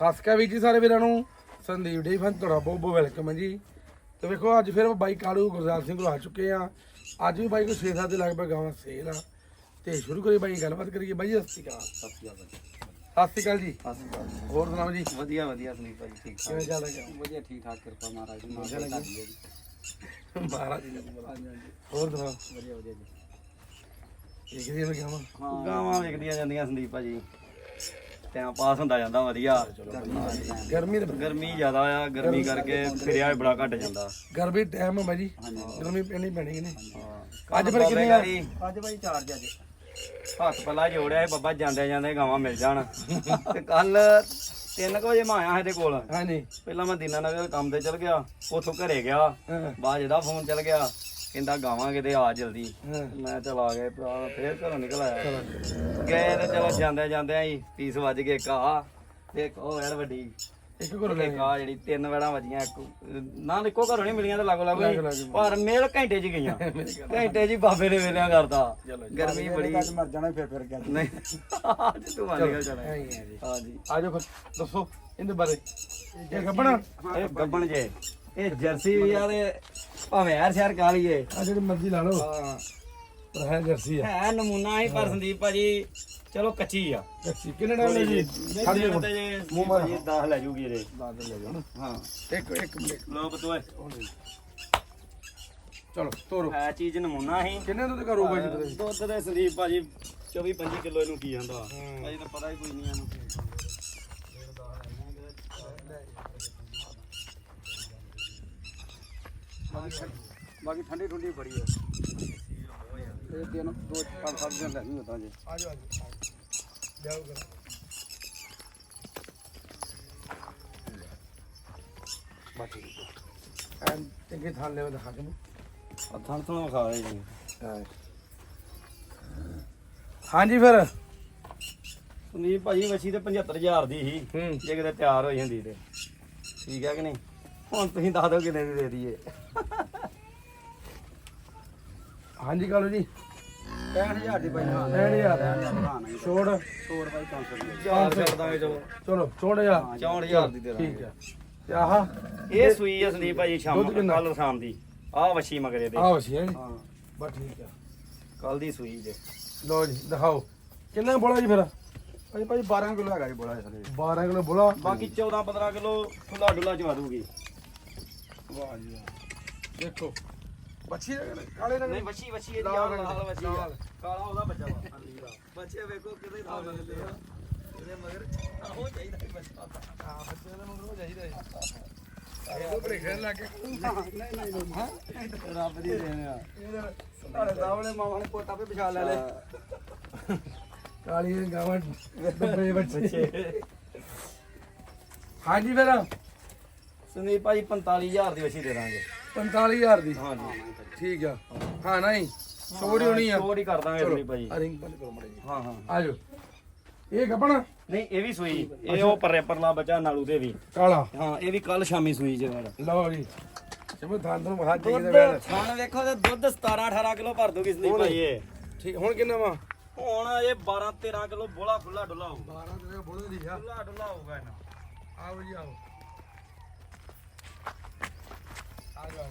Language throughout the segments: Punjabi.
ਸਤਿ ਸ਼੍ਰੀ ਅਕਾਲ ਵੀਰ ਜੀ ਸਾਰੇ ਵੀਰਾਂ ਨੂੰ। ਸੰਦੀਪ ਡੇ ਫਨ ਤੁਹਾਡਾ ਬਹੁਤ ਬਹੁਤ ਵੈਲਕਮ ਹੈ ਜੀ। ਤੇ ਵੇਖੋ ਅੱਜ ਫਿਰ ਬਾਈ ਕਾਲੂ ਗੁਰਦਾਸ ਸਿੰਘ ਕੋਲ ਆ ਚੁੱਕੇ ਆ। ਅੱਜ ਵੀ ਬਾਈ ਕੋ 6-7 ਦੇ ਲਗਭਗ ਗਾਵਾਂ ਸੇਲ ਆ। ਤੇ ਸ਼ੁਰੂ ਕਰੀਏ ਬਾਈ ਗੱਲਬਾਤ ਕਰੀਏ। ਬਾਈ ਸਤਿ ਸ਼੍ਰੀ ਅਕਾਲ। ਸਤਿ ਸ਼੍ਰੀ ਅਕਾਲ ਸਤਿ ਸ਼੍ਰੀ ਅਕਾਲ ਜੀ। ਹੋਰ ਸੁਣਾਓ ਜੀ? ਵਧੀਆ ਵਧੀਆ ਸੁਨੀਲ ਭਾਜੀ ਠੀਕ ਕਿਵੇਂ ਚੱਲ ਰਿਹਾ? ਵਧੀਆ ਠੀਕ ਠਾਕ ਕਿਰਪਾ ਮਹਾਰਾਜ ਦੀ ਵਧੀਆ ਮਾਂ ਲੱਗੀ। ਦੀ। ਜੀ ਮਹਾਰਾਜ ਜੀ। ਹੋਰ ਸੁਣਾਓ? ਵਧੀਆ ਵਧੀਆ ਜੀ। ਇਹ ਕਿਹਦੀਆਂ ਗਾਵਾਂ। ਹਾਂ ਗਾਵਾਂ ਵਿਕਦੀਆਂ ਜਾਂਦੀਆਂ ਸੰਦੀਪ ਭਾਜੀ। ਟਾਈਮ ਪਾਸ ਹੁੰਦਾ ਜਾਂਦਾ ਵਧੀਆ। ਗਰਮੀ ਦੇ ਗਰਮੀ ਜ਼ਿਆਦਾ ਆ ਗਰਮੀ ਕਰਕੇ ਫਿਰਿਆ ਵੀ ਬੜਾ ਘਟ ਜਾਂਦਾ। ਗਰਮੀ ਟਾਈਮ ਹੈ ਜੀ। ਹਾਂਜੀ। ਗਰਮੀ ਪੈਣੀ ਪੈਣੀ ਕਿ ਨਹੀਂ? ਅੱਜ ਫਿਰ ਕਿੰਨੇ ਆ? ਅੱਜ ਭਾਈ ਚਾਰਜ ਅੱਜ ਹੱਥ ਪੱਲਾ ਜੋੜਿਆ ਸੀ ਬੱਬਾ ਜਾਂਦੇ ਜਾਂਦੇ ਗਾਵਾਂ ਮਿਲ ਜਾਣ। ਤੇ ਕੱਲ 3 ਵਜੇ ਮੈਂ ਆਇਆ ਇਹਦੇ ਕੋਲ। ਹਾਂਜੀ। ਪਹਿਲਾਂ ਮੈਂ ਦੀਨਾ ਨਗਰ ਕੰਮ ਤੇ ਚਲ ਗਿਆ ਉੱਥੋਂ ਘਰੇ ਗਿਆ। ਬਾਅਦ ਇਹਦਾ ਫੋਨ ਚਲ ਗਿਆ। ਕਹਿੰਦਾ ਗਾਵਾਂ ਕਿਤੇ ਆ ਜਲਦੀ। ਹਾਂ। ਮੈਂ ਚਲ ਆ ਗਏ ਭਰਾ ਫੇਰ ਘਰੋਂ ਨਿਕਲ ਆਇਆ। ਗਏ ਤੇ ਚਲੋ ਜਾਂਦੇ ਜਾਂਦੇ ਆਈ 30 ਵੱਜ ਗਏ ਆ ਤੇ ਇੱਕ ਉਹ ਯਾਰ ਵੱਡੀ। ਇੱਕ ਘਰੋਂ ਲੈ ਆ ਜਿਹੜੀ ਤਿੰਨ ਵੜਾਂ ਵੱਜੀਆਂ ਇੱਕ ਨਾ ਇੱਕੋ ਘਰੋਂ ਨਹੀਂ ਮਿਲੀਆਂ ਤੇ ਲਾਗੋ ਲਾਗੋ ਹੀ। ਪਰ ਮੇਲ ਘੰਟੇ 'ਚ ਗਈਆਂ। ਘੰਟੇ ਹੀ ਬਾਬੇ ਨੇ ਵੇਲਿਆਂ ਕਰਤਾ। ਗਰਮੀ ਬੜੀ। ਮਰ ਜਾਣਾ ਫਿਰ ਫਿਰ ਗਿਆ ਨਹੀਂ। ਅੱਜ ਤੂੰ ਆ ਨਿਕਲ ਜਾਣਾ। ਐਂ ਹੀ ਹੈ ਜੀ। ਆਜੋ ਦੱਸੋ ਇਹਦੇ ਬਾਰੇ। ਇਹ ਗੱਬਣਾ? ਇਹ ਗੱਬਣ ਜੇ। ਇਹ ਜਰਸੀ ਵੀ ਆ ਤੇ ਭਾਵੇਂ ਯਾਰ ਸ਼ਹਿਰ ਕਾਲੀ ਏ ਆ ਜਿਹੜੀ ਮਰਜ਼ੀ ਲਾ ਲਓ। ਹਾਂ। ਪਰ ਹੈ ਜਰਸੀ ਆ। ਹੈ ਨਮੂਨਾ ਹੀ ਪਰ ਸੰਦੀਪ ਭਾਜੀ ਚਲੋ ਕੱਚੀ ਆ। ਕੱਚੀ। ਕਿੰਨੇ ਟਾਈਮ ਲੈ ਜੀ? ਜੇ ਮੂੰਹ ਮਾਰ। 10 ਲੈ ਜੂਗੀ ਇਹਦੇ। ਦਾਦ ਲੈ ਜਾਓ ਹਾਂ। ਇੱਕ ਇੱਕ ਲੋ ਬਤੋਏ ਚਲੋ ਤੋਰੋ। ਹੈ ਚੀਜ਼ ਨਮੂਨਾ ਹੀ। ਕਿੰਨੇ ਦੁੱਧ ਕਰੂਗਾ ਜੀ ਤੁਸੀਂ ਦੁੱਧ ਦੇ ਸੰਦੀਪ ਭਾਜੀ 24 25 ਕਿਲੋ ਇਹਨੂੰ ਕੀ ਜਾਂਦਾ ਭਾਜੀ ਤਾਂ ਪਤਾ ਹੀ ਕੋਈ ਨਹੀਂ ਇਹਨੂੰ। ਬਾਕੀ ਠੰਡੀ ਠੰਡੀ ਬੜੀ ਹੈ। ਇਹ ਦਿਨ ਦੋ ਪੰਜ ਸੱਤ ਦਿਨ ਲੈਣੀ ਹੁੰਦਾ ਜੀ। ਆਜੋ ਆਜੋ। ਜਾਓ ਕਰ ਬਾਕੀ ਐਂ ਚੰਗੇ ਥਾਂ ਲੈਵਲ ਦਿਖਾ ਕੇ ਆ ਥਣ ਥਣ ਖਾ ਰਹੇ ਜੀ। ਹਾਂਜੀ ਫਿਰ। ਸੰਦੀਪ ਭਾਜੀ ਵਛੀ ਤੇ 75000 ਦੀ ਸੀ। ਜੇ ਕਿਤੇ ਤਿਆਰ ਹੋ ਜਾਂਦੀ ਤੇ। ਠੀਕ ਹੈ ਕਿ ਨਹੀਂ? ਹੁਣ ਤੁਸੀਂ ਦੱਸ ਦਿਓ ਕਿੰਨੇ ਦੀ ਦੇ ਦਈਏ। ਹਾਂਜੀ ਕਾਲੂ ਜੀ। 65000 ਦੀ ਬਾਈ ਹਾਂ 60000 ਛੋੜ। ਛੋੜ ਬਾਈ 500 ਦੀ। ਦਾਂਗੇ ਚਲੋ। ਚਲੋ ਛੋੜ ਜਾ 64000 ਦੀ ਦੇ ਦਾਂਗੇ। ਠੀਕ ਹੈ। ਤੇ ਆਹ ਇਹ ਸੂਈ ਆ ਸੰਦੀਪ ਭਾਜੀ ਸ਼ਾਮ? ਕੱਲ ਸ਼ਾਮ ਦੀ। ਆਹ ਵਛੀ ਮਗਰੇ ਦੇ। ਆਹ ਵਸੀ ਹੈ ਜੀ। ਹਾਂ। ਬਸ ਠੀਕ ਹੈ। ਕੱਲ ਦੀ ਸੂਈ ਜੇ। ਲਓ ਜੀ ਦਿਖਾਓ। ਕਿੰਨਾ ਬੋਲਾ ਜੀ ਫਿਰ? ਭਾਈ ਭਾਈ 12 ਕਿਲੋ ਹੈਗਾ ਜੀ ਬੋਲਾ ਇਸ ਲਈ 12 ਕਿਲੋ ਬੋਲਾ। ਬਾਕੀ 14 15 ਕਿਲੋ ਖੁੱਲਾ ਡੁੱਲਾ ਚਵਾ ਦੂਗੀ ਵਾਹ ਜੀ। ਦੇਖੋ। ਬੱਚੀ ਕਾਲੇ ਰੰਗ ਨਹੀਂ ਵਛੀ ਵਛੀ ਇਹਦੀ ਲਾਲ ਆਹ ਰੰਗ ਲਾਲ ਦੀ, ਵਛੀ ਆ। ਲਾਲ। ਕਾਲਾ ਉਹਦਾ ਬੱਚਾ ਵਾ। ਅਰਲੀ ਦਾ ਬੱਚੇ ਵੇਖੋ ਕਿਤੇ ਤਾਂ ਮਿਲਦੇ ਆ। ਇਹਦੇ ਮਗਰ ਆਹੋ ਚਾਹੀਦਾ ਹੀ ਬੱਚਾ ਹਾਂ ਬੱਚੇ ਦਾ ਨੂੰ ਚਾਹੀਦਾ ਹੈ ਇਹ ਬੜੇ ਖੇਡ ਲੱਗ ਰੱਬ ਦੀ ਦੇਣ ਆ। ਤੁਹਾਡੇ ਸਾਹਮਣੇ ਮਾਮਾ ਨੇ ਪੋਤਾ ਵੀ ਵਿਛਾ ਲੈ ਲੈ। ਕਾਲੀ ਗਾਵਾਂ ਡੱਬੇ ਬੱਚੇ ਹਾਂਜੀ ਫਿਰ। ਸੰਦੀਪ ਭਾਜੀ 45000 ਦੀ ਵਛੀ ਦੇ ਦਾਂਗੇ। 45000 ਦੀ। ਹਾਂਜੀ। ਠੀਕ ਆ। ਹਾਂ ਨਹੀਂ ਛੋੜ ਹੋਣੀ ਆ। ਛੋੜ ਹੀ ਕਰ ਦਾਂਗੇ ਸੰਦੀਪ ਭਾਜੀ। ਰਿੰਗ ਬੰਦ ਕਰੋ ਮੜੇ ਜੀ ਹਾਂ ਹਾਂ। ਆਜੋ ਇਹ ਗੱਪਣਾ? ਨਹੀਂ ਇਹ ਵੀ ਸੂਈ। ਇਹ ਉਹ ਪਰੇ ਪਰਲਾ ਬੱਚਾ ਨਾਲੂ ਦੇ ਵੀ। ਕਾਲਾ। ਹਾਂ ਇਹ ਵੀ ਕੱਲ ਸ਼ਾਮੀ ਸੂਈ ਜੇ ਮੇਰਾ ਲਓ ਜੀ। ਜਿਵੇਂ ਥਾਂ ਤੁਹਾਨੂੰ ਮਹਾ ਚਾਹੀਦਾ ਵੈਲ। ਖਾਣ ਵੇਖੋ ਤੇ ਦੁੱਧ 17 18 ਕਿਲੋ ਭਰ ਦੂਗੀ ਸੰਦੀਪ ਭਾਈ ਇਹ। ਠੀਕ ਹੁਣ ਕਿੰਨਾ ਵਾ? ਹੁਣ ਇਹ 12 13 ਕਿਲੋ ਬੋਲਾ ਖੁੱਲਾ ਡੁੱਲਾ ਹੋਊ 12 ਦਿਨ ਬੋਲੇ ਦੀ ਆ। ਖੁੱਲਾ ਡੁੱਲਾ ਹੋਊਗਾ ਇਹਨਾਂ। ਆਓ ਜੀ ਆਓ। ਆ ਜਾਓ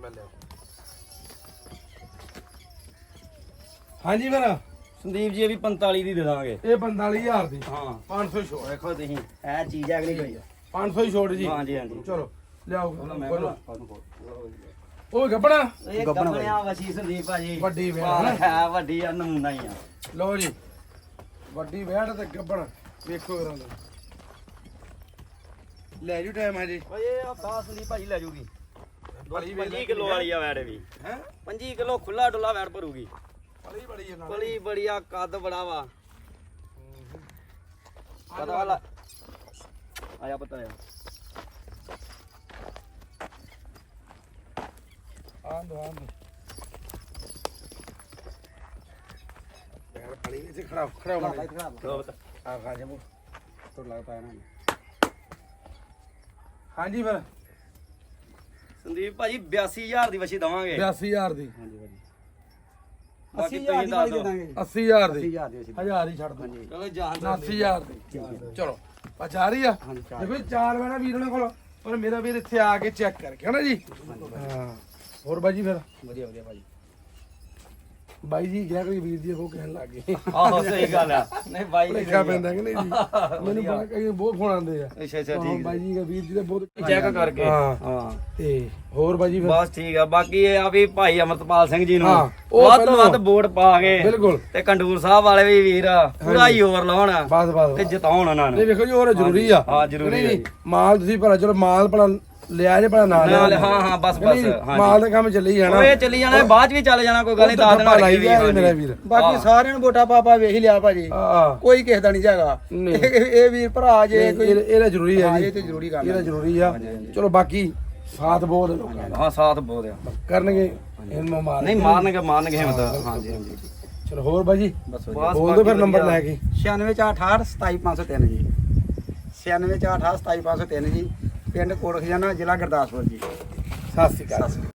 ਬੱਲੇ ਹਾਂਜੀ ਮੇਰਾ ਸੰਦੀਪ ਜੀ ਇਹ ਵੀ 45 ਦੀ ਦੇ ਦਾਂਗੇ। ਇਹ 45000 ਦੀ। ਹਾਂ। 500 ਛੋੜ। ਵੇਖੋ ਤੁਸੀਂ ਇਹ ਚੀਜ਼ ਨਹੀਂ ਕੋਈ 500 ਹੀ ਛੋੜ ਜੀ। ਹਾਂਜੀ ਹਾਂਜੀ। ਚਲੋ ਲਿਆਓ। ਬੋਲਾਂ। ਉਹ ਗੱਪਣਾ? ਇਹ ਗੱਬਣਿਆ ਵਸੀ ਸੰਦੀਪ ਭਾਜੀ। ਵੱਡੀ ਵੇਲ। ਹੈ ਵੱਡੀ ਆ ਨਮੂਨਾ ਹੀ ਆ। ਲਓ ਜੀ। ਵੱਡੀ ਵਹਿੜ ਤੇ ਗੱਬਣ ਵੇਖੋ ਕਰਾਂ ਲੈ ਜੂ ਟਾਈਮ ਹੈ ਜੀ ਓਏ ਇਹ ਆ ਸੰਦੀਪ ਭਾਜੀ ਲੈ ਜੂਗੀ। ਬੜੀ ਵੇਲ 25 ਕਿਲੋ ਵਾਲੀ ਆ ਵੈੜ ਵੀ। ਹੈ? 25 ਕਿਲੋ ਖੁੱਲਾ ਡੁੱਲਾ ਵੈੜ ਭਰੂਗੀ। ਬੜੀ ਬੜੀ ਨਾਲ। ਬੜੀ ਬੜੀਆ ਕੱਦ ਬੜਾ ਵਾ। ਪਤਾ ਵਾਲਾ। ਆਇਆ ਪਤਾ ਆ ਆਂਦੋ ਆਂਦੋ ਪੈਰ ਪੜੀ ਵਿੱਚ ਖੜਾ ਖੜਾ ਹੋ। ਲਾਈਟ ਖਰਾਬ ਲੋ ਪਤਾ ਆ ਖਾ ਜਮੋ ਤੁਰ ਲੱਗ ਪਾਇਆ ਨਾ ਹਾਂਜੀ ਫਿਰ। ਸੰਦੀਪ ਭਾਜੀ 82000 ਦੀ ਵਛੀ ਦਵਾਂਗੇ। 82000 ਦੀ। ਹਾਂਜੀ ਭਾਜੀ। ਬਾਕੀ 80000 ਤੁਸੀਂ ਦੀ ਦੱਸ ਬਾਈ ਦੇ ਦਿਓ ਦਾਂਗੇ 80000 ਦੀ। 80000 ਦੀ ਅਸੀਂ ਹਜ਼ਾਰ ਹੀ ਛੱਡ ਦੋ ਹਾਂਜੀ। ਚਲੋ ਜਾਣ 80000 ਦੀ ਚਲੋ ਆ ਜਾ ਰਹੀ ਆ। ਹਾਂਜੀ ਚਾਰ ਦੇਖੋ ਚਾਰ ਵੀਰ ਉਹਨਾਂ ਕੋਲ ਪਰ ਮੇਰਾ ਵੀਰ ਇੱਥੇ ਆ ਕੇ ਚੈੱਕ ਕਰਕੇ ਹਨਾ ਜੀ? ਹਾਂ। ਹੋਰ ਬਾਈ ਜੀ ਫਿਰ? ਵਧੀਆ ਵਧੀਆ ਭਾਜੀ। ਬਾਈ ਜੀ ਕਿਹਾ ਕੋਈ ਵੀਰ ਜੀ ਉਹ ਕਹਿਣ ਲੱਗ ਗਏ। ਆਹੋ ਸਹੀ ਗੱਲ ਆ। ਨਹੀਂ ਬਾਈ ਜੀ ਭੁਲੇਖਾ ਪੈਂਦਾ ਕਿ ਨਹੀਂ ਜੀ? ਮੈਨੂੰ ਬੜਾ ਕਈ ਬਹੁਤ ਫੋਨ ਆਉਂਦੇ ਆ। ਅੱਛਾ ਅੱਛਾ ਹਾਂ, ਠੀਕ ਬਾਈ ਜੀ ਦਾ ਵੀਰ ਜੀ ਦੇ ਬਹੁਤ ਚੈੱਕ ਕਰਕੇ ਹਾਂ। ਹਾਂ ਤੇ ਹੋਰ ਬਾਈ ਜੀ ਫਿਰ? ਬਸ ਠੀਕ ਆ। ਬਾਕੀ ਇਹ ਆ ਵੀ ਭਾਈ ਅਮਰਤਪਾਲ ਸਿੰਘ ਜੀ ਨੂੰ ਹਾਂ, ਉਹ ਵੱਧ ਤੋਂ ਪਹਿਲਾਂ- ਵੱਧ ਵੋਟ ਪਾ ਕੇ ਬਿਲਕੁਲ। ਤੇ ਕੰਡੂਰ ਸਾਹਿਬ ਵਾਲੇ ਵੀ ਵੀਰ ਪੂਰਾ ਜ਼ੋਰ ਲਾਉਣ ਬਸ ਬਸ ਤੇ ਜਿਤਾਉਣ ਉਹਨਾਂ ਨਹੀਂ ਨੂੰ ਵੇਖੋ ਜੀ ਹੋਰ ਜ਼ਰੂਰੀ ਆ। ਹਾਂ, ਜ਼ਰੂਰੀ ਨਹੀਂ, ਆ ਨਹੀਂ, ਮਾਲ ਤੁਸੀਂ ਭਲਾ ਚਲੋ ਮਾਲ ਭਲਾ ਲਿਆ ਜੇ ਭਲਾ ਨਾਲ ਨਾਲ, ਹਾਂ, ਹਾਂ, ਬਸ, ਬਸ, ਹਾਂਜੀ। ਮਾਲ ਦਾ ਕੰਮ ਚੱਲੀ ਜਾਣਾ। ਉਹ ਇਹ ਚੱਲੀ ਜਾਣਾ ਬਾਅਦ ਚ ਵੀ ਚੱਲ ਜਾਣਾ ਕੋਈ ਗੱਲ ਨਹੀਂ ਦੇਣਾ ਧੱਪਾ ਲਾਈ ਗਿਆ। ਮੇਰਾ ਵੀਰ। ਬਾਕੀ ਸਾਰਿਆਂ ਨੂੰ ਵੋਟਾਂ ਪਾਪਾ ਵੇਖ ਹੀ ਲਿਆ ਭਾਜੀ। ਕੋਈ ਕਿਸੇ ਦਾ ਨਹੀਂ ਨਹੀਂ। ਇਹ ਇਹ ਵੀਰ ਭਰਾ ਜੇ ਕੋਈ ਇਹਦਾ ਜ਼ਰੂਰੀ ਹੈ ਜੀ। ਇਹ ਤੇ ਜ਼ਰੂਰੀ ਗੱਲ ਇਹਦਾ ਜ਼ਰੂਰੀ ਆ। ਚਲੋ ਬਾਕੀ ਸਾਥ ਬਹੁਤ ਹੈ ਲੋਕਾਂ ਦਾ। ਹਾਂ ਸਾਥ ਬਹੁਤ ਆ। ਕਰਨਗੇ ਇਹਨੂੰ ਮਾਰ ਨਹੀਂ ਮਾਰਨਗੇ ਮਾਰਨਗੇ ਹਿੰਮਤ ਹਾਂਜੀ ਹਾਂਜੀ ਚਲੋ ਹੋਰ ਬਾਈ ਜੀ ਬਸ ਬੋਲ ਦਿਓ ਫਿਰ ਨੰਬਰ। ਲੈ ਕੇ। 96468 27503 ਜੀ। 96468 27503 ਜੀ। ਪਿੰਡ ਕੋਟ ਖਜ਼ਾਨਾ ਜ਼ਿਲ੍ਹਾ ਗੁਰਦਾਸਪੁਰ ਜੀ। ਸਤਿ ਸ਼੍ਰੀ ਅਕਾਲ।